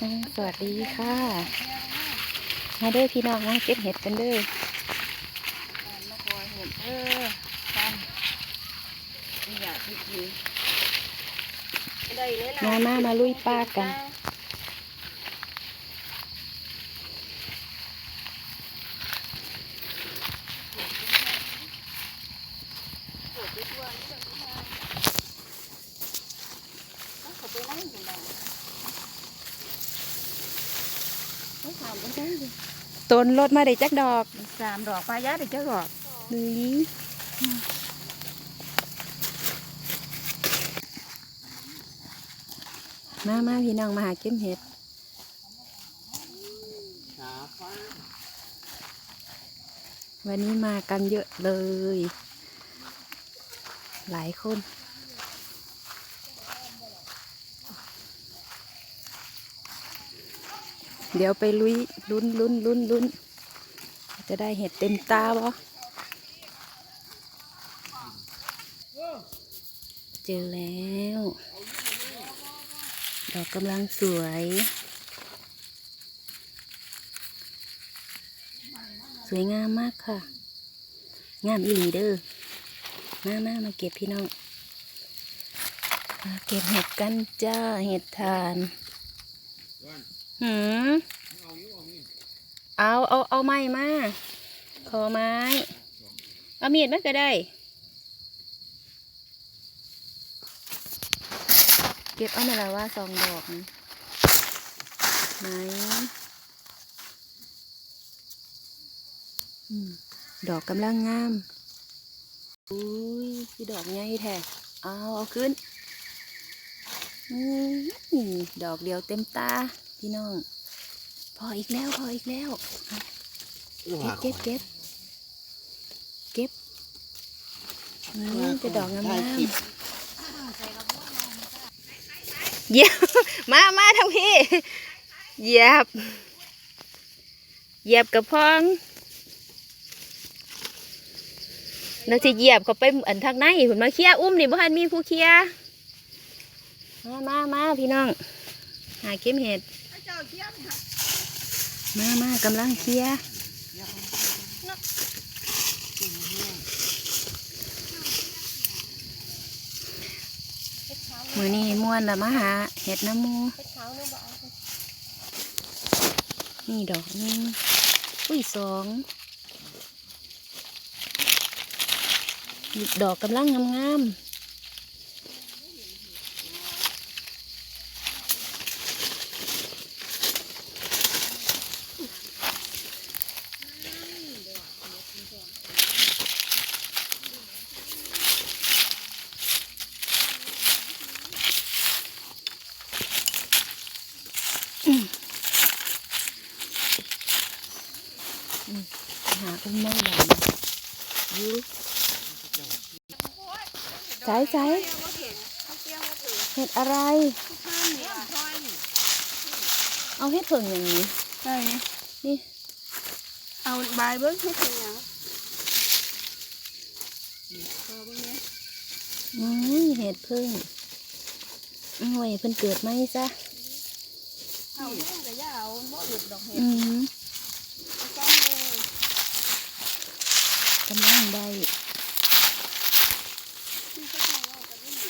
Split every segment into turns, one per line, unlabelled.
อืมสวัสดีค่ะ มาเด้อพี่น้องมาเก็บเห็ดกันเด้อ
มาคอยเห็นเออกันไม่อยากที่กินได้เลยล่ะ
มามามาลุยป้ากัน
ปวดที่ตัวนี่แบบนี้มาเอาเขาไปนั่งอยู่ไหนไม่ถามไปนั่งดิ
ต้ นรถมาได้จักดอก
สามดอกปลายาได้เจ้าดอก
นี่มามาพี่น้องมาหาเก็บเห็ดวันนี้มากันเยอะเลย หลายคน เดี๋ยวไปลุยลุ้นลุ้นลุ้นลุ้นจะได้เห็ดเต็มตาบ่เจอแล้ว ดอกกำลังสวย สวยงามมากค่ะ งามอีหลีเด้อมามามาเก็บพี่น้องมาเก็บเห็ดกันจ้าเห็ดทาน หืมเอาเอาเอาไม้มาขอไม้ เอามีดมาก็ได้ เก็บเอามาแล้วว่าสองดอกไหนอืมดอกกำลังงาม อุ้ยคือดอกใหญ่แท้เอาเอาขึ้นอืดอกเดียวเต็มตา พี่น้อง พออีกแล้วพออีกแล้วเอาเก็บเก็บเก็บเก็บอืมจะดอกงามๆเหยียบมามาทางพี่เหยียบเหยียบกับพองเราจะเหยียบเขาไปอันทางในผุนมาเคลียร์อุ้มนี่บ่ทันมีผู้เคลียร์มามามาพี่น้อง หาเก็บเห็ด
เจ้าเทีย มา
มากำลังเคลียมือนี้ม่วนละมาหาเห็ดน้ำมู
นี่
ดอกนึงอุ้ยสองดอกกำลังงามๆหาอุ้มไม่หลังยู ใส่ใส่เห็ดอะไร เอาเห็ดเผิงอย่างนี้
ใช่
นี่
เอาใบเบิ้งให้ถึงยังพอเบิ้งเนี้ย
อืมเห็ดเพิ่งเอาไว้ให้เพิ่นเกิดไหมซะ
เอาแห้งกับย่าเอาบ่หยุดดอกเห็ด
อืม
เอาซ่อมเลย
กำลังได้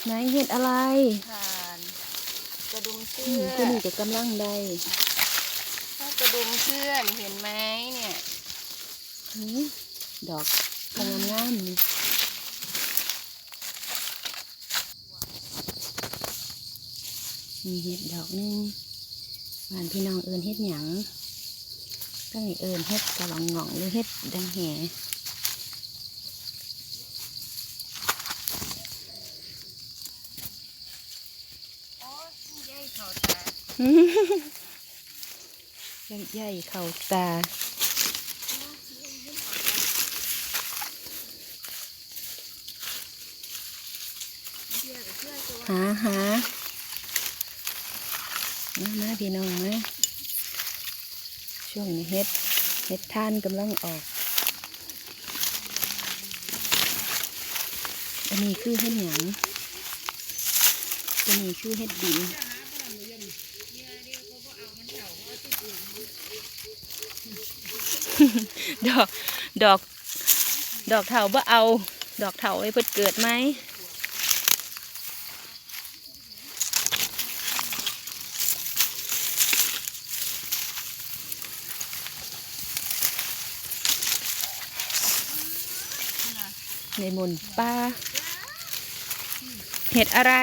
ไหนเห็ดอะไร
ผ่านกระดุมเสื้
อืม
อ
ตัวนี้ก็กำลังได้
ถ้ากระดุมเสื้อนี่เห็นไหมเนี่ย
อืมดอกกำลังงามนี่มีเห็ดดอกหนึงบ้านพี่น้องเอิญเห็ดหยังก็ให้เอิญเห็ดกะหล่องหง่องหรือเห็ดดังแห
โอ้ยใหญ่เขาตา
ใหญ่ๆเข่าตาหาหามามาพี่น้องมาช่วงนี้เฮ็ด เฮ็ดท่านกำลังออก อันนี้คือเฮ็ดหยังตัวนี้คือเฮ็ดดิน ดอกดอก ดอกเถาบ่เอา ดอกเถาไว้เพิ่นเกิดไหมในหมุนป้าเห็ดอะไร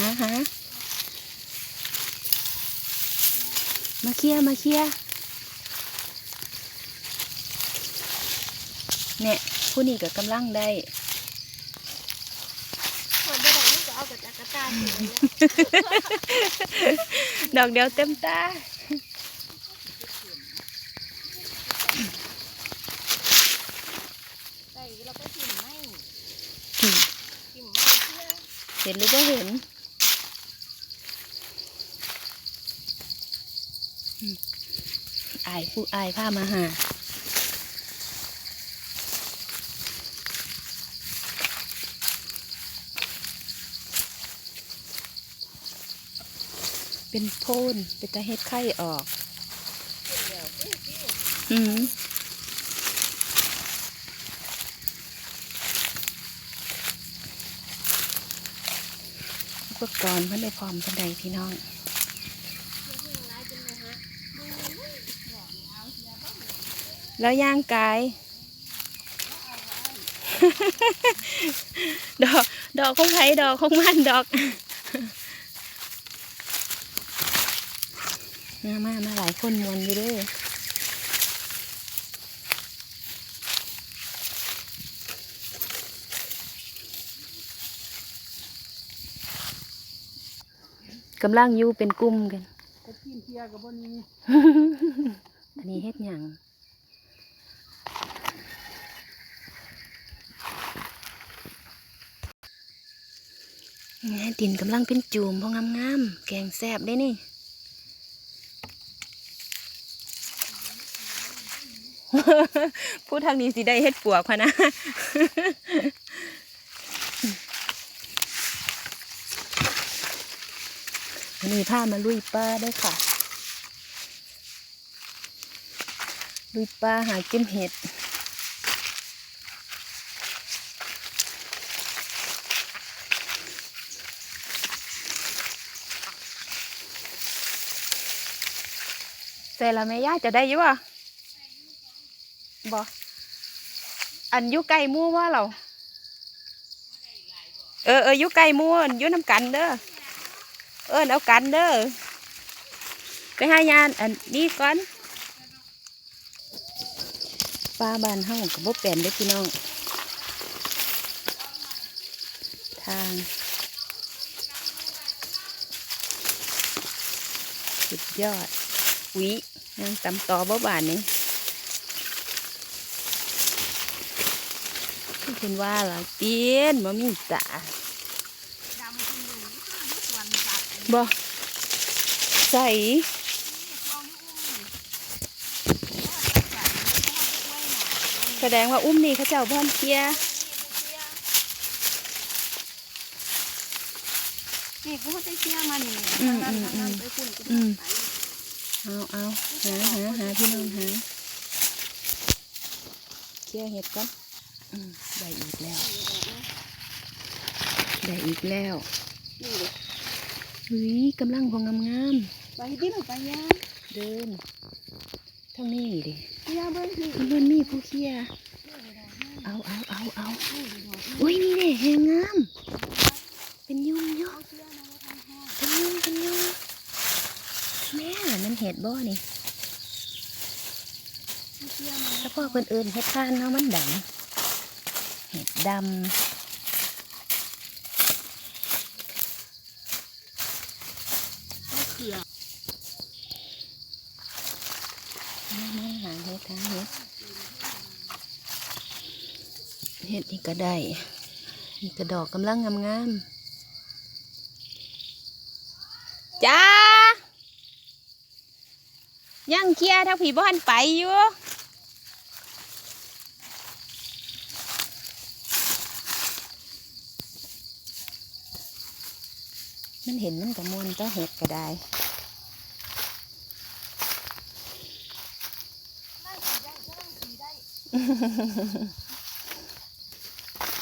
หาหามาเคลียร์มาเคลียร์เนี่ยผู้นี้ก็กำลังได้
คนบ่ได้มันก็เอากับจักรตาอยู่เนี่ย
ดอกเดียวเต็มตา
ใส่เราก็กินไม่
อืม
กินไม่เชื่อ
เห็นหรือว่าเห็นอืม อายผู้อายพามาหาเป็นโพนเป็นตะเฮ็ดไข่ออก
กินแล้วกินกิน
อืมอุปกรณ์เพื่อนได้พร้อมเพันใดพี่น้อง
เชื่อร้ายจังเลยฮะดูบอกเอาเสียบ้าง
แล้วย่างกาย ดอก ดอกของไผดอกของมันดอก มามามาหลายคนมวนอยู่เด้วยกำลังอยู่เป็นกลุ่มกัน
ก็กินเทียกับบนี้
อันนี้เฮ็ดหยัง นี่ดินกำลังเป็นจูมพองงามๆ แกงแซ่บได้นี่พูดทางนี้สิได้เฮ็ดปวกพะนะวันนี้ามาลุยป้าเด้ค่ะ ลุยป้าหาเก็บเห็ด เสร็จแล้วแม่ย่าจะได้อยังวะบออันอยุไก่มู่ว่าเราเออเอออยุไก่มู่อันอยุน้ำกันเด้อเออเอากันเด้อไปหายานอันนี้ก่อนป้าบ้านเฮากับบ่เป็นเด้อพี่น้อง ทางสุดยอดวิ ยังตำต่อบ่บานนี้ที่คุณว่าล่ะเตียนบ่มีตา
ดำกินหนูทุกวันจัด
บ่ใส่
ช่วงนี้อุ้มจัดไว้หน่อย
แสดงว่าอุ้มนี่เขาเจ้าพ่อนเคลียร์
นี่กูเขาจะเชื่อมันนี่ทางนั้นทางนั้นไปคุณกูไป
เอาเอาหาหาหาพี่น้องหาเคลียร์เห็ดก่อนอืมได้อีกแล้ว ได้อีกแล้ว
นี่เลย
เฮ้ยกำลังพองงาม
ไปดิบไปย่า
ๆเดินเท่านี้ดิ
ย่าเบิ้งคือ
มันมันมีผู้เคลียร์เอาเอาเอาเอาอุ้ยนี่เด้แหงงาม เป็นยุ่งเยอะเป็นยุ่งเป็นยุ่งแม่มันเห็ ดบ่นี่ถ้าพ่อคนอื่นเห็ดทานเนาะมันดำเห็ดดำ
เขือ
มามาหาเห็ดหาเห็ดเห็ดนี่ก็ได้นี่กระดอกกำลังงามๆจ้า ยังเคลียร์ทั้งผีบ้านไปอยู่มันเห็นมันกับมวนก็เห็ดก็ได้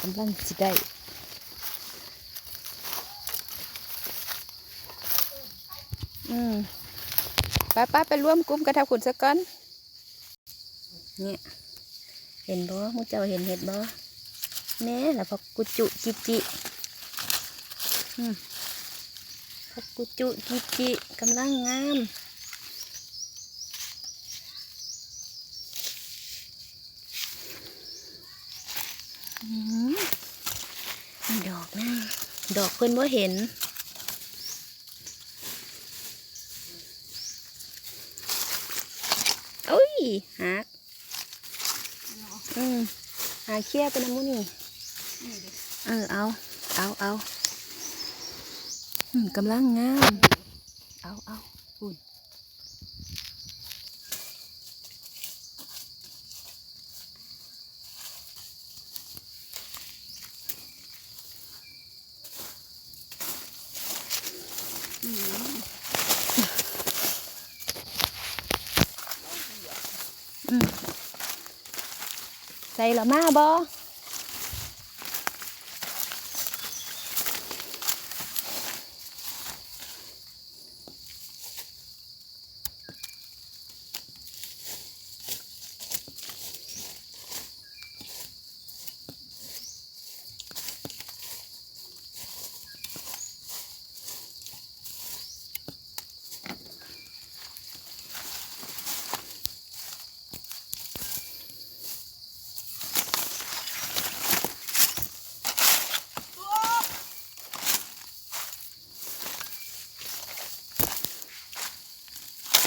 กำลังสิได้อืมไปไปไปร่วมกลุ่มกระทับขุนสักก่อนเนี่ยเห็นบ่มูเจ้าเห็นเห็ดบ่แน่แล้วพอกุจุจิจิอืมพอกุจุจิจิกำลังงามอืมดอกนะดอกเพิ่นว่าเห็น อุ้ย หักอืมหาเคี้ยเป็นน้ำมูนี่
นี่เด้อ
เออเอาเอาเอาอืมกำลังงาม เอาเอาอุ่น ใส่ละมาบอ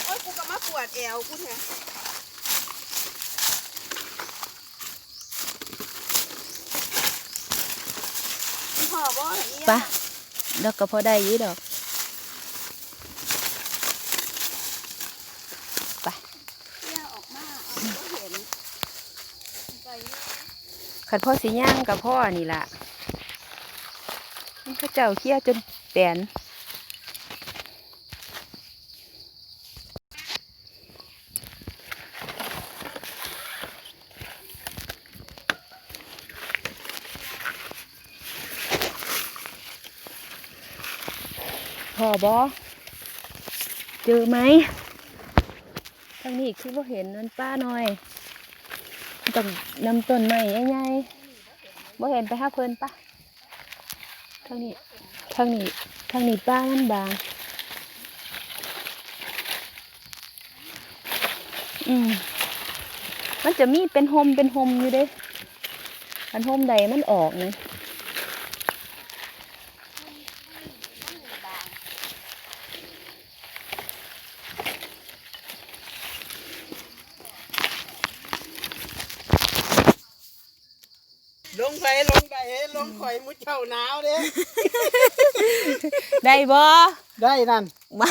โอ้ยกูก็มาป วดแอวกูแท้พี่พ่อบ่เห็น
ปะดอกก็พอได้อยี่ดอกไป
เอี้ยออกมาเอาก็เห็นไปเนี่ย
ขัดพ่อสีย่างกับพ่อนี่ล่ะมันก็เจ้าเคี้ยจนแตน บอเจอไหมทางนี้คือว่าเห็นนั่นป้าหน่อยต้องนำต้นไม้ใหญ่ๆบ่เห็นไปห้าเพิ่นปะทางนี้ทางนี้ทางนี้ป้ามันบาง อืมมันจะมีเป็นโฮมเป็นโฮมอยู่เด้อันโฮมใดมันออกนะ
ลงไปลงไปลง ข่อยมุดเจ้าหนาวเด้
ได้บ่
ได้นั่น
มา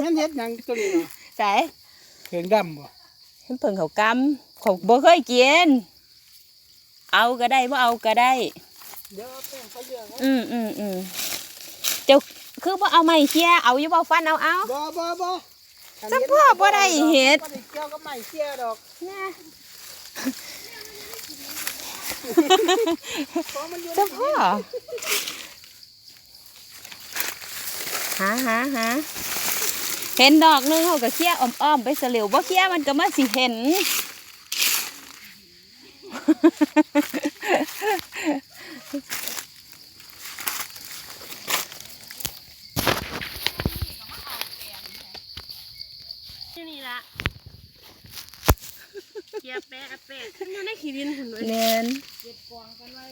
แม่นเฮ็ดหยังตัวนี้เนาะ
ใส่
เข่งดำบ่
เพิ่นเพิ่งเขากำเขาบ่เคยกินเอาก็ได้บ่เอาก็ได้
เดี๋ยวเอาแป้งเขาเยอะนะ
อืมอืมอืมเจ้าคือว่าเอาไม้เชี่ยเอาอยู่บ่ฟันเอาเอา
บ่บ่บ่
สักพ่อบ่ได้เฮ็ด
บ่ได้เกี่ยวกับไม้เสียดอก
เนี่ย
เพราะมันอยู่
เจ้าพ่อหาหาหาเห็นดอกหนึงเขาก็เคี้ยอ้อมๆไปเสลียวบ่เคี้ยมันก็มาสิเห็น
ที่นี่ละ เกียแปะแปะขึ้นอยู่ในขี้ดินหุ่นเลย
แน่น
เก็บกองกันไว้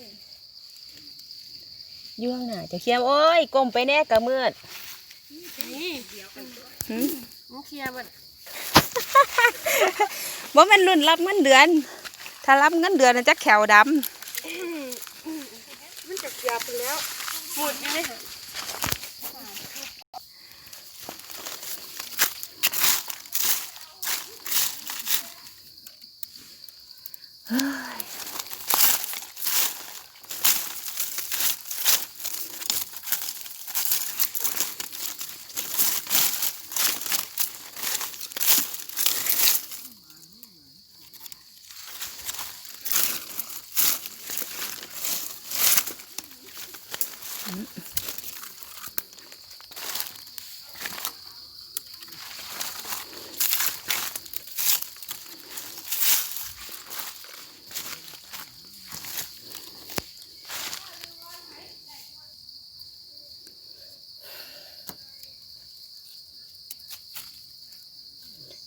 อยู่ข้างหน้าเจะเคี้ยโอ้ยก้มไปแน่กะมืด
นี่เดี๋ยวกัน
หึ
มึงเคลียร์บ่
บ่แม่นรุ่นรับเงินเดือน ถ้ารับเงินเดือนน่ะจะแขวดำ
มันจะเกียบไปแล้วหมดอยู่เลย
Mm-mm.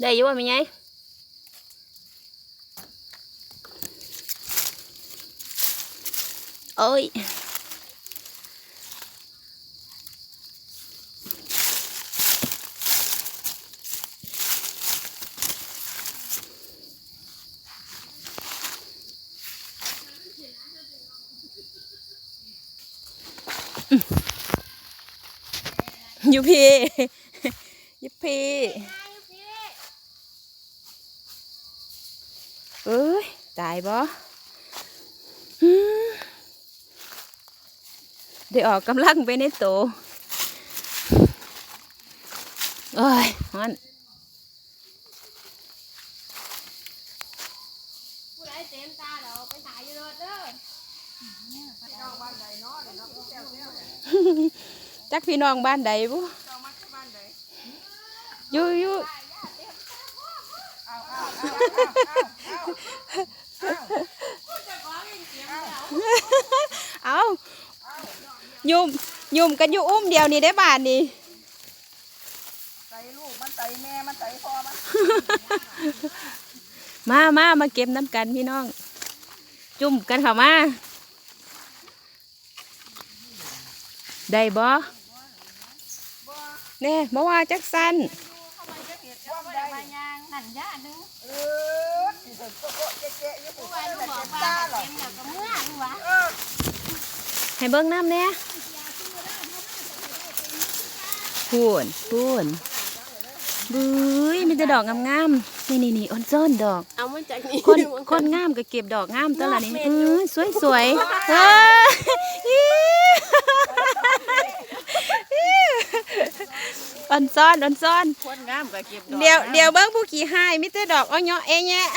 ได้อยู่ว่ามีไงโอ้ยอยู่พี่อยุพี่ เอ้ยตายบ่อืมได้ออกกำลังไปในโตโอ้ยมัน
ผู้ใดเต็มตาเราไปถ่ายอยู่รถเด้อ
จักพี่น้องบ้านใดบุอยู่อยู่ เอายุ่มยุ่มกันอยู่อุ้มเดียวนี่ได้บาทนี่
ใส่ลูกมันใส่แม่มันใส่พ่อมัน
มามามาเก็บน้ำกันพี่น้อง จุ่มกันเข้ามาได้บ่แน่บ่ว่าจักสั้น
ว่าบ่ได้มายางนั่นย่านึง
เออสิเด็กโต๊ะเจ๊ๆอยู่
ผู้
ผู้
ว่า
ว่า
ลู
ลู
ก
ก
บบ อ
อก ก
ว่า
ว่า
เต็มแล้วก็เมื่อดูวะ
เออ
ให้เบิ่งน้ำแน่พูนพูนบุ้ยมีแต่ดอกงามๆนี่นี่นี่อ่อนซ่อนดอก
เอามาจากนี่
คนคนงามก็เก็บดอกงามตัวละนี่เออสวยสวยๆเอออ่อนซ่อนอ่อนซ่อน
คนงามก็เก็บดอก
เดี๋ยวเดี๋ยวเบิ้งผู้ขี่ให้มิแต่ดอกอ้อยเนาะเองแยะ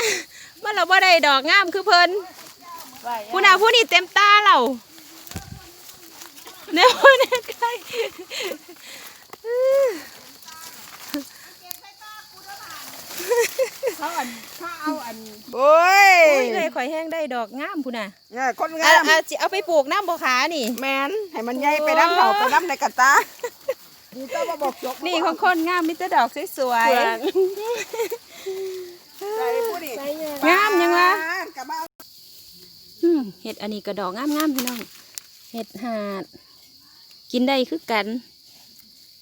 มันเราบ่ได้ดอกงามคือเพิ่นผู้น่ะผู้นี่เต็มตาเรา เนี่ยผู้นี่ใกล้
เขาอันเขาเอาอัน
โอ้ยเลยข่อยแห้งได้ดอกงามผู้น่ะ
เนี่ยคน
อะ
งาม
อะสิเอาไปปลูกน้ำบ่ขานี่
แมนให้มันใหญ่ไปน้ำเผาไปน้ำในกระตาดีเจ้ามาบอกจก
นี่ของคนงามมิแต่ดอกสวย
ใส่ผู้นี่
ๆงามยังวะ
กระเบ้า
อืมเห็ดอันนี้กระดอกงามงามๆพี่น้องเห็ดหาด กินได้คือกัน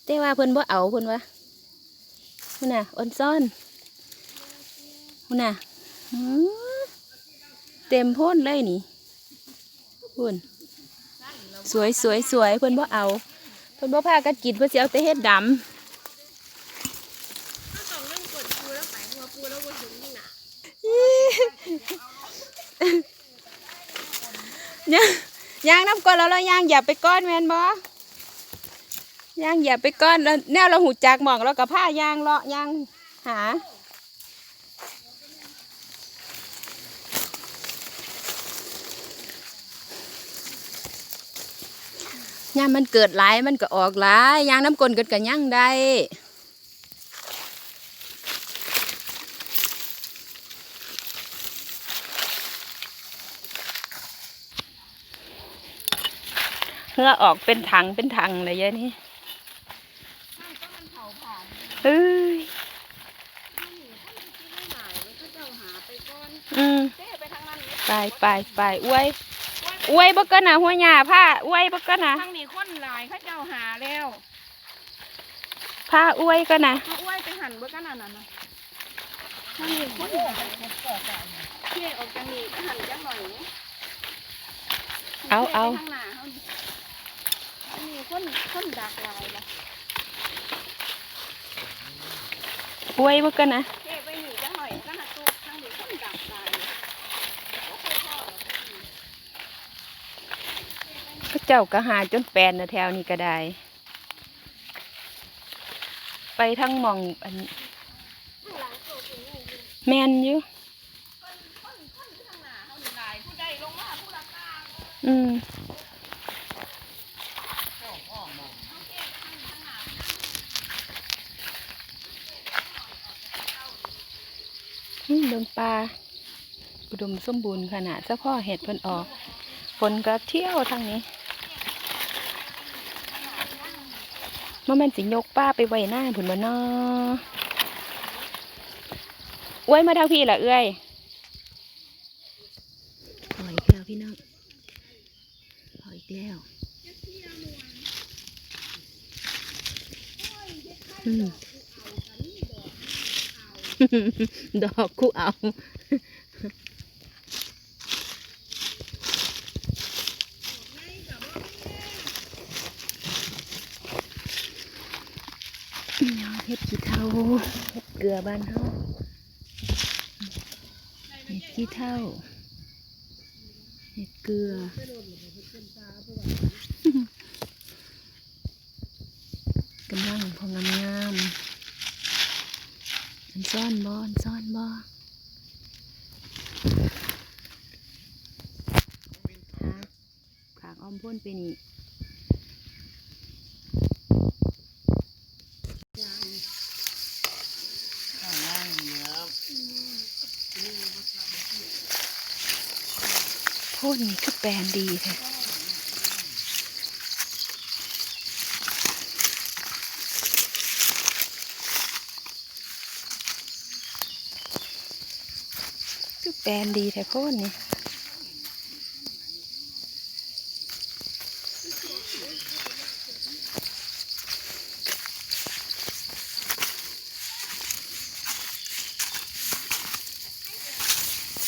แต่ว่าเพิ่นบ่เอาเพิ่นวะพุ่นน่ะอ่อนซ่อนพุ่นน่ะเต็มโพ่นเลยนี่พุ่นสวยสวยสวยเพิ่นบ่เอาเพิ่นบ่พากันกินเพิ่นสิเอาแต่เห็ดดำย่างย่างน้ำก้อนแล้วเราย่างอย่าไปก้อนแมนบ ย่างอย่าไปก้อนแล้วแนวเราหูจักหมองเรากับผ้ายางเลาะยางหาย่างมันเกิดหลายมันก็ออกหลายยางน้ำกลนเกิดกันย่างได้เพื่อออกเป็นถังเป็นถังเลยยะนี่ เอ้ยอืม
เต้ไปทางนั้น
ไปไปไปอวยอวยบักกันนะหัวหญ้าผ้าอวยบักกันนะ
ทางนี้คนหลายเขาเจ้าหาแล้ว
ผ้าอวยกันนะ
เขาอ้วยไปหั่นเบิ่กันนั่นน่ะนะทางนี้คนหลายเที่ออกจากนี้ไปหั่นจังหน่อยนี่
เอาเอา
ทางหน้าเขานี่อันนี้คนคนดักหลายละ
อวยบักกันนะ
เท่ไปหนีจังหน่อยก็หักตุกทางนี้คนดักหลายโอเคพ่อ
พระเจ้าก็หาจนแปลนนะแถวนี้ก็ได้ ไปทั้งหมองอัน
ข้างหลังโตถึงนี่อยู่
แมนอยู่
คนคนคนที่ทางหน้าเขานี่หลายผู้ใดลงมาผู้ละกลาง
อืม ป่าอุดมสมบูรณ์ขนาดเฉพาะเห็ดเพิ่นออกฝนก็เที่ยวทางนี้มันแม่นสิยกป้าไปไว้หน้าผุนบ่นออวยมาทางพี่ละเอ้ยปล่อยอีกแล้วพี่น้องปล่อยอีกแล้วอืม ดอกคู่เอาเฮ็ดขี้เท่าเฮ็ดเกลือบ้านเฮาเฮ็ดขี้เท่าเฮ็ดเกลือ กำลังพองามงามๆอัน ซ่อนบอนซ่อนบอฮะขางอ้อมพ่นไปนี่
ข้างล่างนี่ครับ
พ่นนี่คือแปลนดีแท้ แปลนดีแท้พ้นนี่